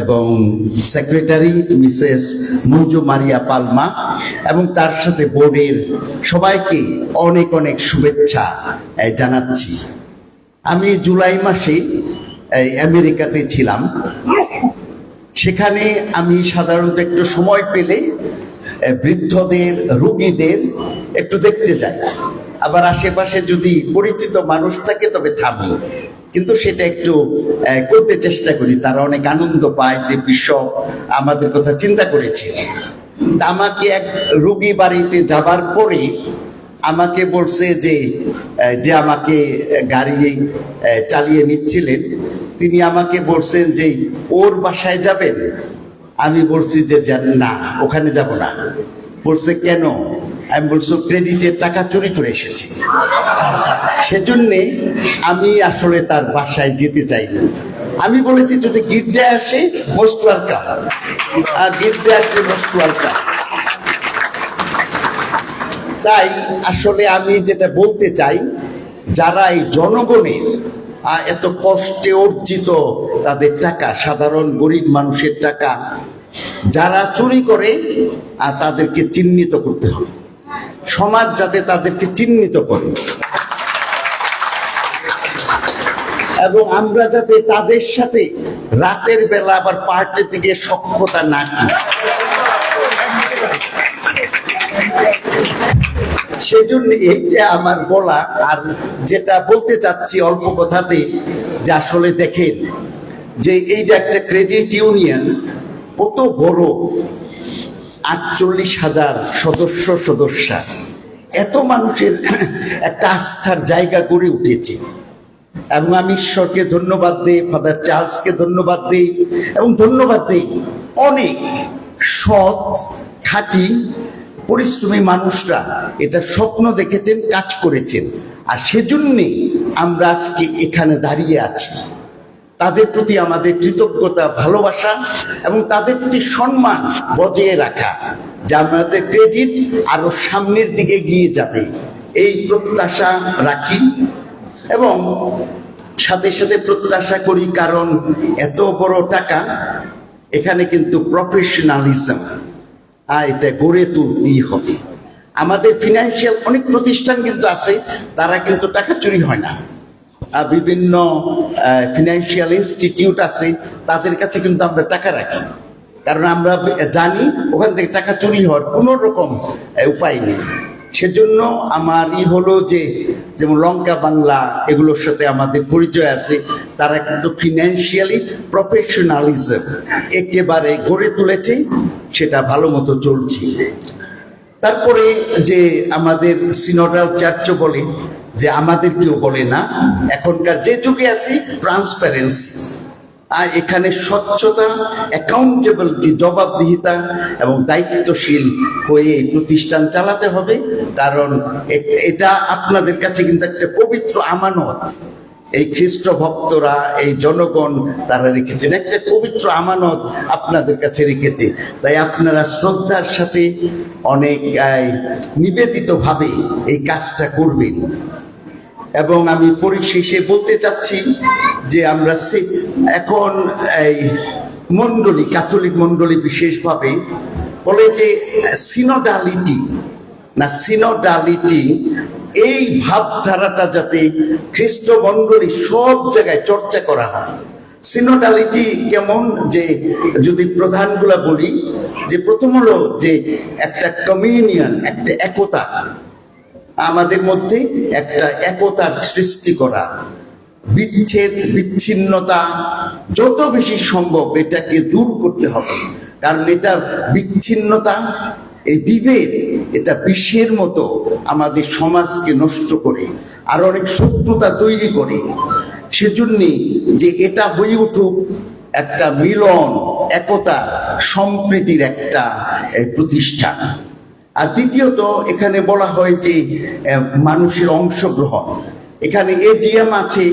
এবং secretary Mrs Manju Maria Palma এবং তার সাথে বোর্ডের সবাইকে অনেক অনেক শুভেচ্ছা জানাচ্ছি। আমি জুলাই মাসে আমেরিকাতে ছিলাম। সেখানে আমি সাধারণত একটু সময় পেলে বৃদ্ধদের, রোগীদের একটু দেখতে যাই। আবার আশেপাশে যদি পরিচিত মানুষ থাকে, তবে থামি। কিন্তু সেটা একটু করতে চেষ্টা করি। তারা অনেক আনন্দ পায় যে বিশ্ব আমাদের কথা চিন্তা করেছে। আমাকে এক রোগী বাড়িতে যাবার পরে আমাকে বলছে যে যে আমাকে গাড়ি চালিয়ে নিচ্ছিলেন। তিনি আমাকে বলছেন যে, ওর বাসায় যাবেন? আমি বলছি যে, না, ওখানে যাব না। বলছে, কেন? আমি বলছি ক্রেডিটের টাকা চুরি করে এসেছি। সেজন্যে আমি আসলে তার বাসায় যেতে চাইনি আমি বলেছি, যদি গির্জায় আসে মোস্ট ওয়েলকাম আর গির্জায় আসলে মোস্ট ওয়েলকাম তাই আসলে আমি যেটা বলতে চাই, যারা এই জনগণের এত কষ্টে অর্জিত তাদের টাকা, সাধারণ গরিব মানুষের টাকা, যারা চুরি করে আর তাদেরকে চিহ্নিত করতে হবে। সমাজ যাতে তাদেরকে চিহ্নিত করে। এবং আমরা যাতে তাদের সাথে রাতের বেলা আবার পার্টি থেকে সক্ষতা না সেজন্য এইটা আমার বলা, আর যেটা বলতে চাচ্ছি অল্প কথাতে, যে আসলে দেখেন যে এইটা একটা ক্রেডিট ইউনিয়ন কত বড় আটচল্লিশ হাজার সদস্য সদস্যা। এত মানুষের একটা আস্থার জায়গা গড়ে উঠেছে। এবং আমি ঈশ্বরকে ধন্যবাদ দিই ফাদার চার্লসকে ধন্যবাদ দিই, এবং ধন্যবাদ দিই অনেক সৎ, খাঁটি, পরিশ্রমী মানুষরা এটা স্বপ্ন দেখেছেন, কাজ করেছেন। আর সেজন্যে আমরা আজকে এখানে দাঁড়িয়ে আছি। তাদের প্রতি আমাদের কৃতজ্ঞতা, ভালোবাসা এবং তাদের প্রতি সম্মান বজায় রাখা যা আমাদের ক্রেডিট আরও সামনের দিকে গিয়ে যাবে, এই প্রত্যাশা রাখি। এবং সাথে সাথে প্রত্যাশা করি, কারণ এত বড় টাকা, এখানে কিন্তু প্রফেশনালিজম আর এটা গড়ে তুলতেই হবে। আমাদের ফিনান্সিয়াল অনেক প্রতিষ্ঠান কিন্তু আছে, তারা কিন্তু টাকা চুরি হয় না। বিভিন্ন ফিনান্সিয়াল ইনস্টিটিউট আছে, তাদের কাছে কিন্তু আমরা টাকা রাখি। কারণ আমরা জানি ওখান থেকে টাকা চুরি হওয়ার কোনো রকম উপায় নেই। সেজন্য আমার ই হলো যে, যেমন লঙ্কা বাংলা এগুলোর সাথে আমাদের পরিচয় আছে, তারা কিন্তু ফিনান্সিয়ালি প্রফেশনালিজম একেবারে গড়ে তুলেছে, সেটা ভালো মতো চলছে। তারপরে যে আমাদের সিনোডাল চার্চ বলে যে আমাদের কেউ বলে না, এখনকার যে যুগে আছি ট্রান্সপারেন্সি আর এখানে স্বচ্ছতা অ্যাকাউন্টেবিলিটি জবাবদিহিতা এবং দায়িত্বশীল হয়ে এই প্রতিষ্ঠান চালাতে হবে, কারণ এটা আপনাদের কাছে কিন্তু একটা পবিত্র আমানত। এই খ্রিস্ট ভক্তরা, এই জনগণ তারা রেখেছেন। একটা পবিত্র আমানত আপনাদের কাছে রেখেছে। তাই আপনারা শ্রদ্ধার সাথে অনেক নিবেদিত ভাবে এই কাজটা করবেন। এবং আমি পরিশেষে বলতে চাচ্ছি যে আমরা এখন এই মণ্ডলী, ক্যাথলিক মণ্ডলী বিশেষভাবে বলে যে সিনোডালিটি না সিনোডালিটি এই ভাবধারাটা যাতে খ্রিস্ট মণ্ডলী সব জায়গায় চর্চা করা হয়। সিনোডালিটি কেমন? যে যদি প্রধানগুলা বলি, যে প্রথম হলো যে একটা কমিউনিয়ন একটা একতা। আমাদের মধ্যে একটা একতার সৃষ্টি করা। বিচ্ছেদ, বিচ্ছিন্নতা যত বেশি সম্ভব এটাকে দূর করতে হবে। কারণ এটা বিচ্ছিন্নতা, এই বিভেদ, এটা বিশ্বের মতো আমাদের সমাজকে নষ্ট করে, আর অনেক শত্রুতা তৈরি করে। সেজন্যে যে এটা হয়ে উঠুক, একটা মিলন, একতা, সম্প্রীতির একটা প্রতিষ্ঠান। আর দ্বিতীয়ত, এখানে বলা হয় যে মানুষের অংশগ্রহণ। এখানে এজিএম আছে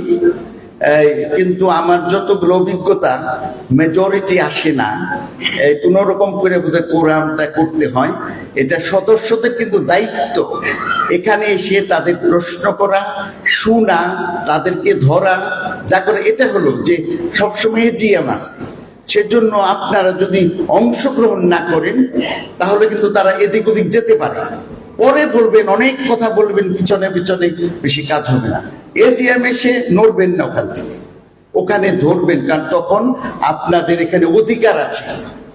কিন্তু আমার যতগুলো অভিজ্ঞতা মেজরিটি আসে না। কোন রকম করে বোধহয় কোরআনটা করতে হয়। এটা সদস্যদের কিন্তু দায়িত্ব। এখানে এসে তাদের প্রশ্ন করা, শোনা, তাদেরকে ধরা, যা করে এটা হলো যে সবসময় এজিএম আছে। সেজন্য আপনারা যদি অংশগ্রহণ না করেন, তাহলে কিন্তু তারা এদিক ওদিক যেতে পারে। পরে বলবেন, অনেক কথা বলবেন, পিছনে পিছনে বেশি কাজ হবে না। এটিএম এসে নড়বেন না ওখান থেকে। ওখানে ধরবেন, কারণ তখন আপনাদের এখানে অধিকার আছে।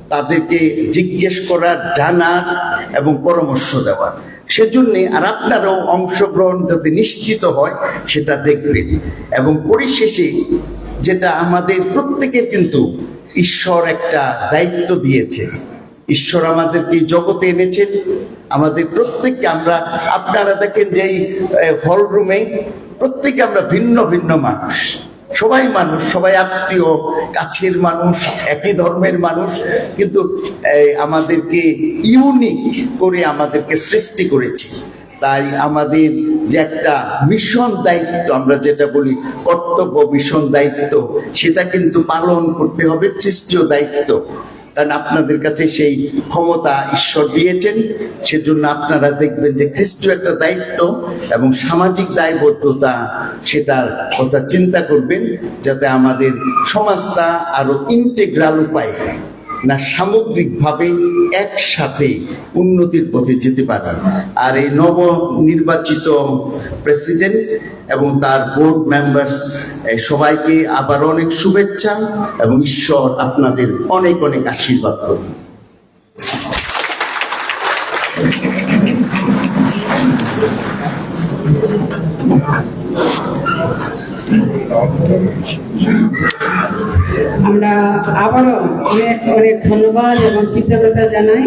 তাদেরকে জিজ্ঞেস করার, জানার এবং পরামর্শ দেওয়ার। সেজন্য আর আপনারাও অংশগ্রহণ যাতে নিশ্চিত হয়, সেটা দেখবেন। এবং পরিশেষে যেটা আমাদের প্রত্যেকের কিন্তু ঈশ্বর একটা দায়িত্ব দিয়েছে। ঈশ্বর আমাদেরকে জগতে এনেছেন। আমাদের প্রত্যেককে আমরা, আপনারা দেখেন যে এই হল রুমে প্রত্যেকে আমরা ভিন্ন ভিন্ন মানুষ। সবাই মানুষ, সবাই আত্মীয়, কাছের মানুষ, একই ধর্মের মানুষ। কিন্তু আমাদেরকে ইউনিক করে আমাদেরকে সৃষ্টি করেছে। তাই আমাদের যে একটা মিশন দায়িত্ব, আমরা যেটা বলি কর্তব্য মিশন দায়িত্ব, সেটা কিন্তু পালন করতে হবে খ্রিস্টীয় দায়িত্ব। কারণ আপনাদের কাছে সেই ক্ষমতা ঈশ্বর দিয়েছেন, সেজন্য আপনারা দেখবেন যে খ্রিস্টীয় একটা দায়িত্ব এবং সামাজিক দায়বদ্ধতা, সেটার কথা চিন্তা করবেন, যাতে আমাদের সমাজটা আরও ইন্টেগ্রাল উপায়ে। না সামগ্রিকভাবে একসাথে উন্নতির পথে যেতে পারে। আর এই নব নির্বাচিত প্রেসিডেন্ট এবং তার বোর্ড মেম্বার্স সবাইকে আবার অনেক শুভেচ্ছা এবং ঈশ্বর আপনাদের অনেক অনেক আশীর্বাদ করুন। আমরা আবারও অনেক অনেক ধন্যবাদ এবং কৃতজ্ঞতা জানাই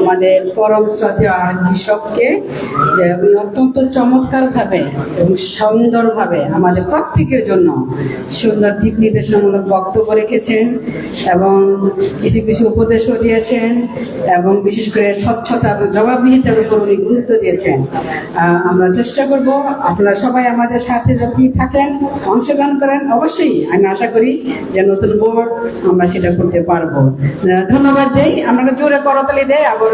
আমাদের পরম শ্রদ্ধেয় আর কৃষককে যে অত্যন্ত চমৎকারভাবে এবং সুন্দরভাবে আমাদের প্রত্যেকের জন্য সুন্দর দিক নির্দেশনামূলক বক্তব্য রেখেছেন এবং কিছু কিছু উপদেশও দিয়েছেন এবং বিশেষ করে স্বচ্ছতা এবং জবাবদিহিতার উপর উনি গুরুত্ব দিয়েছেন। আমরা চেষ্টা করব আপনারা সবাই আমাদের সাথে যদি থাকেন, অংশগ্রহণ করেন, অবশ্যই আমি আশা করি যে নতুন বোর্ড আমরা সেটা করতে পারব। ধন্যবাদ দেই আমরা জোরে করতালি দেয় আবার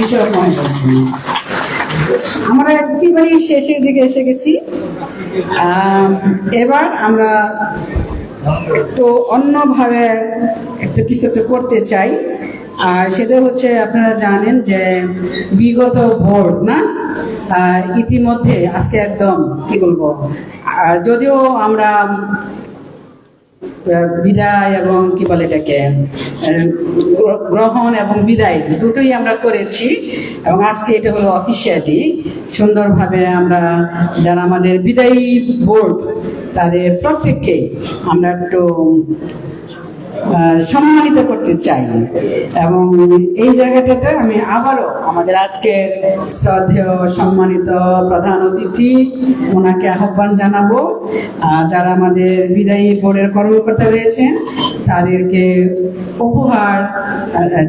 বিষয় আমরা একেবারে শেষের দিকে এসে গেছি। এবার আমরা একটু অন্যভাবে একটু কিছু একটা করতে চাই। আর সেটা হচ্ছে আপনারা জানেন যে বিগত ভোট, না? ইতিমধ্যে আজকে একদম, কি বলব? যদিও আমরা বিদায় এবং কি বলে এটাকে গ্রহণ এবং বিদায় দুটোই আমরা করেছি এবং আজকে এটা হলো অফিসিয়ালি সুন্দরভাবে আমরা যারা আমাদের বিদায়ী বোর্ড, তাদের প্রত্যেককে আমরা একটু সম্মানিত করতে চাই। এবং এই জায়গাটাতে আমি আবারও আমাদের আজকের শ্রদ্ধেয়, সম্মানিত প্রধান অতিথি, ওনাকে আহ্বান জানাব। যারা আমাদের বিদায়ী বোর্ডের কর্মকর্তা রয়েছেন, তাদেরকে উপহার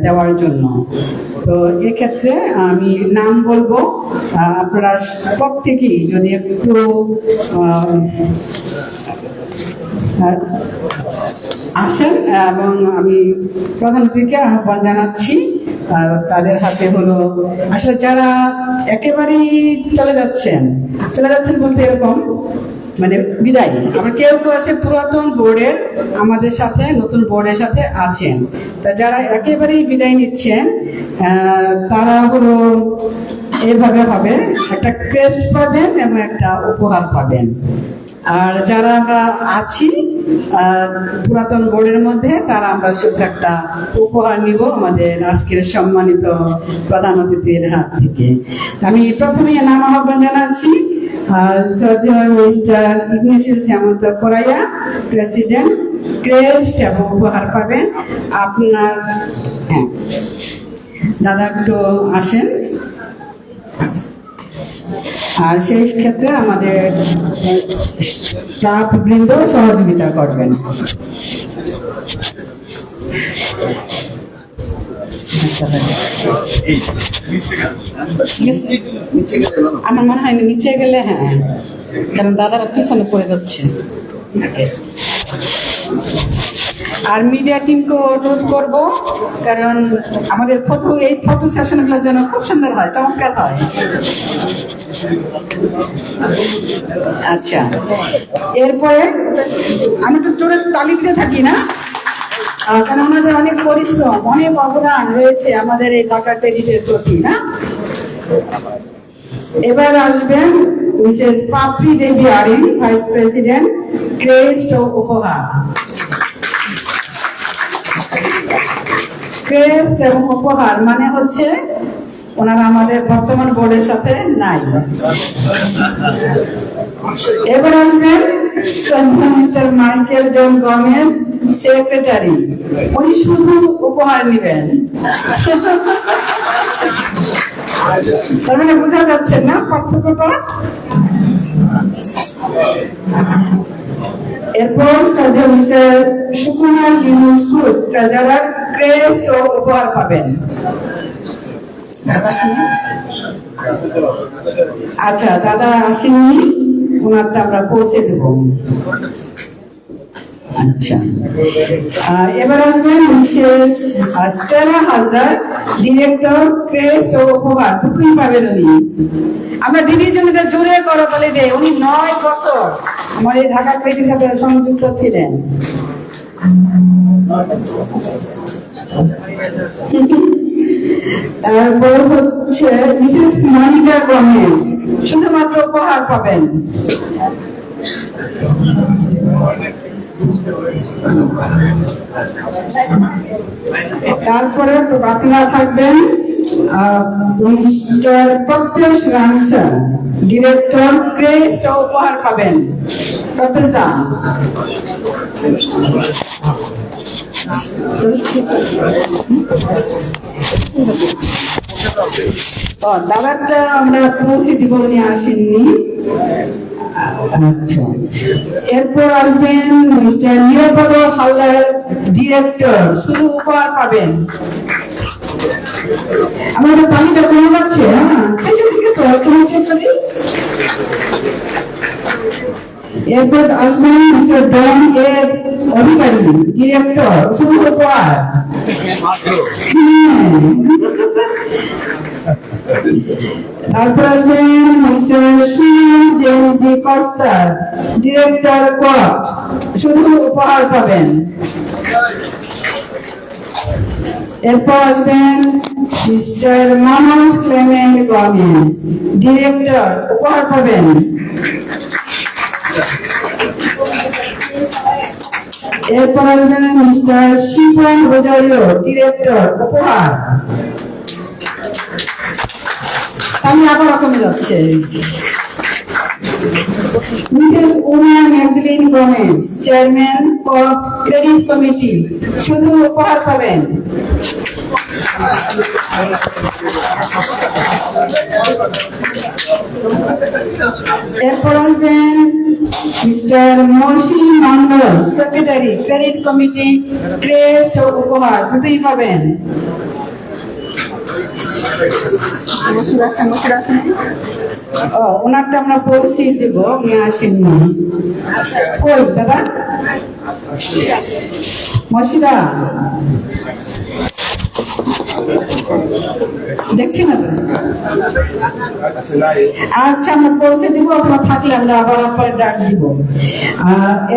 দেওয়ার জন্য। তো এক্ষেত্রে আমি নাম বলব আপনারা প্রত্যেকেই যদি একটু আসেন এবং আমি প্রধান অতিথিকে আহ্বান জানাচ্ছি। তাদের হাতে হলো, আসলে যারা একেবারেই চলে যাচ্ছেন চলে যাচ্ছেন বলতে এরকম মানে বিদায় আবার কেউ কেউ আছে পুরাতন বোর্ডের, আমাদের সাথে, নতুন বোর্ডের সাথে আছেন। তা যারা একেবারেই বিদায় নিচ্ছেন তারা হলো এভাবে হবে, একটা ক্রেস্ট পাবেন এবং একটা উপহার পাবেন। আর যারা আমরা আছি পুরাতন বোর্ডের মধ্যে তারা আমরা শুধু একটা উপহার নিব আমাদের আজকের সম্মানিত প্রধান অতিথির হাত থেকে। আমি প্রথমে নাম আহ্বান জানাচ্ছি শ্রদ্ধেয় Mister Ignatius Hemanta Correia, president, crest এবং উপহার পাবেন আপনার হ্যাঁ দাদা একটু আসেন। আর সেই ক্ষেত্রে আমাদের বৃন্দ সহযোগিতা করবেন আমার মনে হয় নিচে গেলে হ্যাঁ কারণ দাদারা পিছনে পড়ে যাচ্ছে. আর মিডিয়া টিমকে অনুরোধ করব, কারণ আমাদের ফটো এই ফটো সেশনগুলোর জন্য খুব সুন্দর হয়, চমৎকার হয়। আচ্ছা এরপরে আমি তো জোরে তালি দিতে থাকি না কারণ আমাদের অনেক পরিশ্রম, অনেক অবদান রয়েছে আমাদের এই ঢাকা টেরিটের প্রতি, না? এবার আসবেন Mrs Papri Debi Arin vice president crest ও উপহার ক্রেস্ট এবং উপহার মানে হচ্ছে ওনারা আমাদের বর্তমান বোর্ডের সাথে নাই। এবার আসবেন Mister Michael John Gomes, secretary. উনি শুধু উপহার নেবেন। বোঝা যাচ্ছে না পার্থক্যটা? এরপর মিস্টার সুকুমার ট্রেজারার ক্রেস্ট ও উপহার পাবেন। আচ্ছা দাদা আসেননি ওনারটা আমরা পৌঁছে দেব। আচ্ছা। এবার আসবেন Mrs Stella Hazra director crest ও উপহার, দুটোই পাবেন উনি। আমরা দিদির জন্য এটা জোরে করো বলে দেয় উনি নয় বছর আমার এই ঢাকা ক্রেডির সাথে সংযুক্ত ছিলেন। তারপর হচ্ছে মিসেস মনিকা গমেজ, শুধুমাত্র উপহার পাবেন। তারপরে আপনারা থাকবেন মিস্টার প্রত্যেশ রানসার ডিরেক্টর উপহার পাবেন। প্রত্যেশ দা। ও, দাদারটা আমরা পৌঁছে দিব উনি আসেননি আচ্ছা। এরপর আসবেন মিস্টার নিরাপদ হালদার ডিরেক্টর। শুধু উপহার পাবেন। আমাদের তালিকা কমে যাচ্ছে হ্যাঁ? এরপর আসবেন মিস্টার ডন এর অধিকারী, ডিরেক্টর। শুধু উপহার। হ্যাঁ। তারপর আসবেন মিস্টার সুনীল জেমস ডি কস্টার ডিরেক্টর কট শুধু উপহার পাবেন। এরপর আসবেন Mister Manoj Clement Gomes director উপহার পাবেন। এরপর আসবেন মিস্টার শিবন রোজারিও ডিরেক্টর উপহার। আমি আবার কমে যাচ্ছে। Mrs Uma ম্যাগলিন Gomes, chairman of credit committee, শুধু উপহার পাবেন। এরপর আসবেন মিস্টার মসি Mondal, secretary, credit committee, crest উপহার, দুটোই পাবেন। ও ওনারটা আমরা পৌঁছে দেব উনি আসেননি কই দাদা? মসিদা আচ্ছা আমরা পৌঁছে দিব থাকলে আমরা ডাক দিব।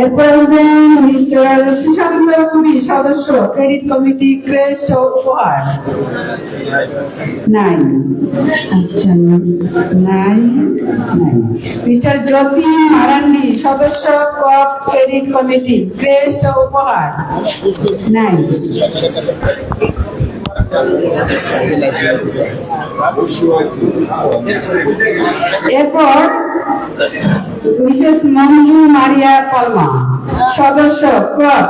এরপর মিস্টার সুশান্ত সদস্য, ক্রেডিট কমিটি, ক্রেস্ট উপহার নাই আচ্ছা নাই নাই মিস্টার যতীন মারান্ডি, সদস্য কপ ক্রেডিট কমিটি, ক্রেস্ট উপহার নাই এরপর মিসেস মঞ্জু মারিয়া পালমা সদস্য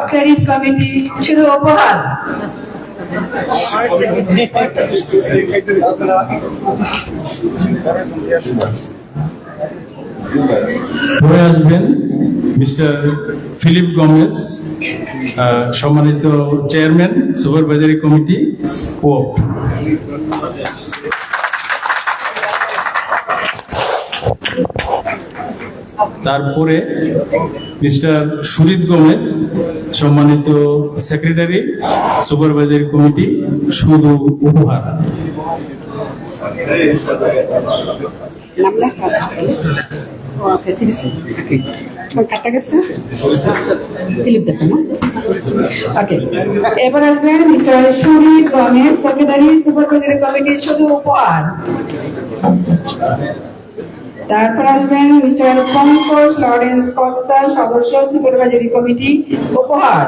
ক্রেডিট কমিটি শুধু উপহার। আসবেন মিস্টার ফিলিপ গমেজ। সম্মানিত চেয়ারম্যান, সুপারভাইজারি কমিটি কোপ তারপরে মিস্টার সুরিত গমেজ সম্মানিত সেক্রেটারি, সুপারভাইজারি কমিটি, শুধু উপহার। আচ্ছা ঠিক আছে কাটা গেছে। ওকে এবার আসবেন mister Sumit Gomes secretary supervisory committee শুধু উপহার। তারপর আসবেন মিস্টার পঙ্কজ লরেন্স কস্তা সদস্য সুপারভাইজারি কমিটি উপহার।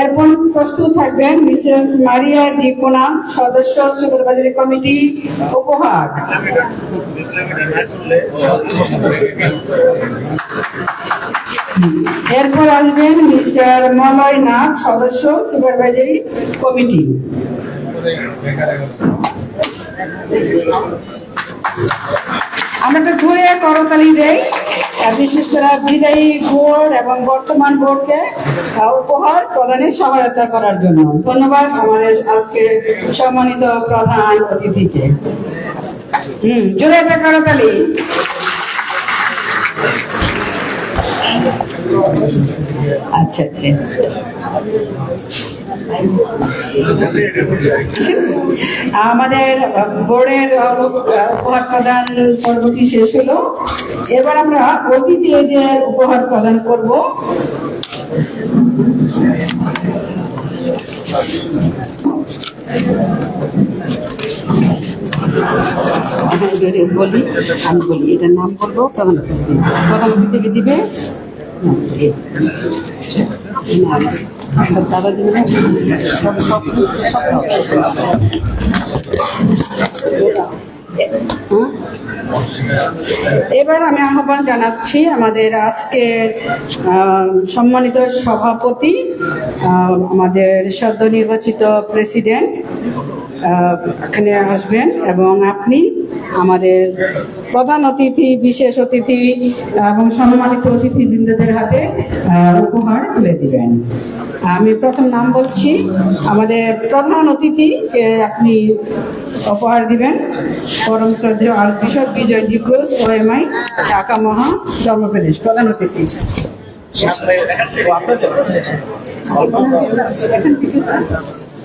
এরপর প্রস্তুত থাকবেন মিসেস মারিয়া ডিকোনা সদস্য সুপারভাইজারি কমিটি উপহার। এরপর আসবেন মিস্টার মলয় নাথ, সদস্য সুপারভাইজারি কমিটি। আমরা একটা ধরে করতালি আর বিশেষ করে বিদায়ী বোর্ড এবং বর্তমান বোর্ডকে উপহার প্রদানে সহায়তা করার জন্য। ধন্যবাদ আমাদের আজকে সম্মানিত প্রধান অতিথিকে। হুম, জোরে করতালি আচ্ছা আছে। আমাদের বোর্ডের উপহার প্রদান পর্বটি শেষ হলো। এবার আমরা অতিথিদের উপহার প্রদান করব। বলি, আমি বলি, এটার নাম করব, প্রধান প্রধান অতিথিকে দিবে। এবার আমি আহ্বান জানাচ্ছি আমাদের আজকের সম্মানিত সভাপতি আমাদের সদ্য নির্বাচিত প্রেসিডেন্ট এখানে আসবেন এবং আপনি আমাদের প্রধান অতিথি বিশেষ অতিথি এবং সম্মানিত অতিথিবৃন্দদের হাতে উপহার তুলে দিবেন। আমি প্রথম নাম বলছি। আমাদের প্রধান অতিথিকে আপনি উপহার দিবেন। পরম শ্রদ্ধেয় archbishop Bijoy D'Cruz O M I Dhaka মহা জন্মপ্রদেশ প্রধান অতিথি।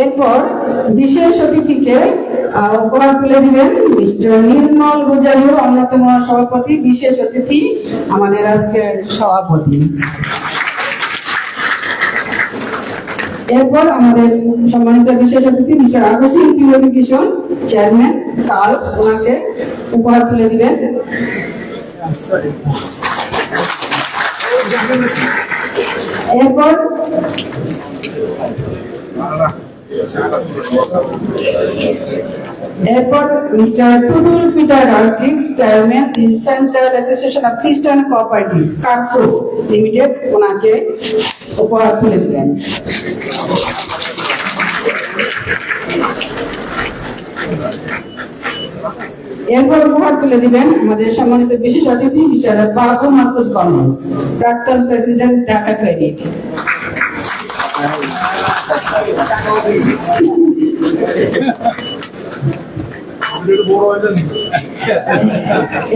এরপর বিশেষ অতিথিকে উপহার তুলে দিবেন মিস্টার নির্মল রোজারিও অন্যতম সভাপতি বিশেষ অতিথি আমাদের আজকের সভাপতি। এরপর আমাদের সম্মানিত বিশেষ অতিথি মিস্টার আগস্টিন পিউরিফিকেশন চেয়ারম্যান কাল ওনাকে উপহার তুলে দিবেন এরপর এরপর মিস্টার টুডুল Peter আর্টিক্স chairman the central association of Christian cooperatives কাকু লিমিটেড, ওনাকে উপহার তুলে দিলেন। এরপর উপহার তুলে দিবেন আমাদের সম্মানিত বিশেষ অতিথি, মিস্টার বাবু মার্কুস গমেজ, প্রাক্তন প্রেসিডেন্ট ঢাকা ক্রেডিট।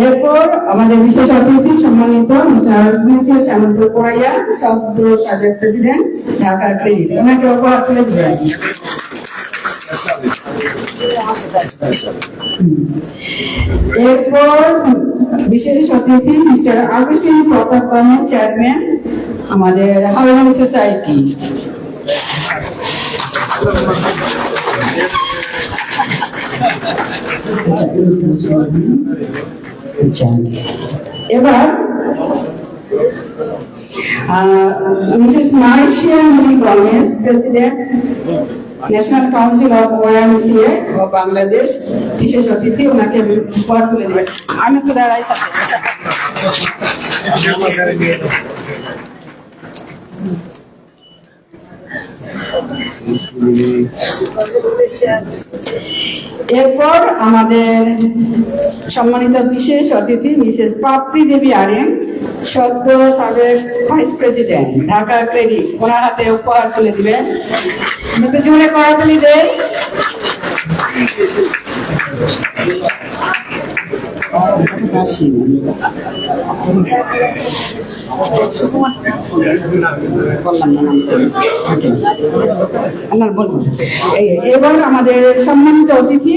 এরপর আমাদের বিশেষ অতিথি সম্মানিত মিস্টার মিসেস হেমন্ত পোড়াইয়া সাবেক প্রেসিডেন্ট এরপর বিশেষ অতিথি মিস্টার আগস্টিন প্রতাপ চেয়ারম্যান আমাদের হাউজিং সোসাইটি এবার Mrs Marcia Muni Gomes president national council of YMCA ও বাংলাদেশ বিশেষ অতিথি, ওনাকে উপহার তুলে দেবেন আমি তো দাঁড়াই সাথে। এরপর আমাদের সম্মানিত বিশেষ অতিথি, মিসেস পাপড়ি দেবী আরেন সদ্য সাবেক ভাইস প্রেসিডেন্ট, ঢাকা ক্রেডিট, ওনার হাতে উপহার তুলে দিবেন। জোরে করাতালি দেয় এবার আমাদের সম্মানিত অতিথি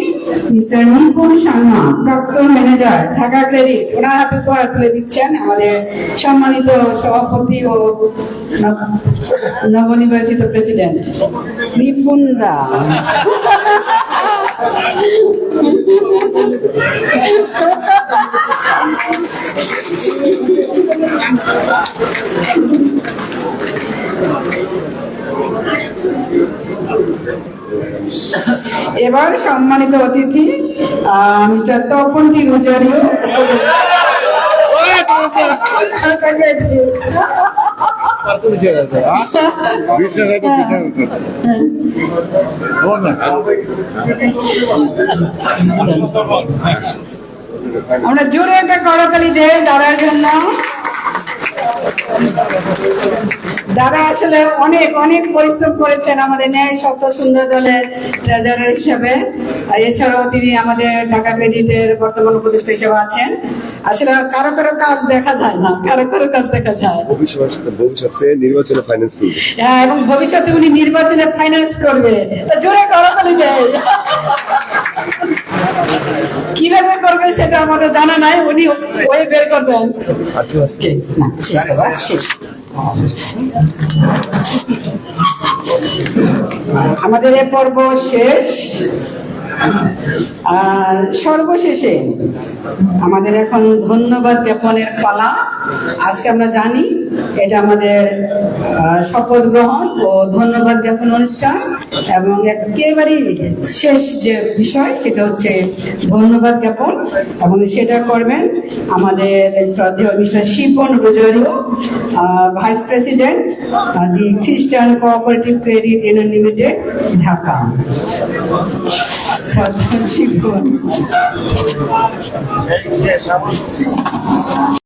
মিস্টার নিপুণ শর্মা প্রাক্তন ম্যানেজার ঢাকা ক্রেডিট ওনার হাতে উপহার তুলে দিচ্ছেন আমাদের সম্মানিত সভাপতি ও নব- নবনির্বাচিত প্রেসিডেন্ট নিপুণ দা এবার সম্মানিত অতিথি মিস্টার তপনটি রোজারিও। আমরা জোরে একটা করতালি দেয় দাদার জন্য। দাদা আসলে অনেক অনেক পরিশ্রম করেছেন আমাদের ন্যায় সত্য সুন্দর দলের ট্রেজারার হিসেবে। আর এছাড়াও তিনি আমাদের ঢাকা ক্রেডিটের বর্তমান উপদেষ্টা হিসেবে আছেন। আসলে কারও কারও কাজ দেখা যায় না কারও কারও কাজ দেখা যায়। ভবিষ্যতে ভবিষ্যতে নির্বাচনে ফাইন্যান্স করবে। হ্যাঁ এবং ভবিষ্যতে উনি নির্বাচনে ফাইন্যান্স করবে। জোরে করতালি দেয় কীভাবে করবে সেটা আমাদের জানা নাই উনি ওই বের করবেন আমাদের এ পর্ব শেষ। সর্বশেষে আমাদের এখন ধন্যবাদ জ্ঞাপনের পালা। আজকে আমরা জানি এটা আমাদের শপথ গ্রহণ ও ধন্যবাদ জ্ঞাপন অনুষ্ঠান এবং একেবারেই শেষ যে বিষয় সেটা হচ্ছে ধন্যবাদ জ্ঞাপন এবং সেটা করবেন আমাদের শ্রদ্ধেয় Mister Shipon Rozario vice president the Christian cooperative credit union limited, Dhaka. শ্রদ্ধেয় শিপন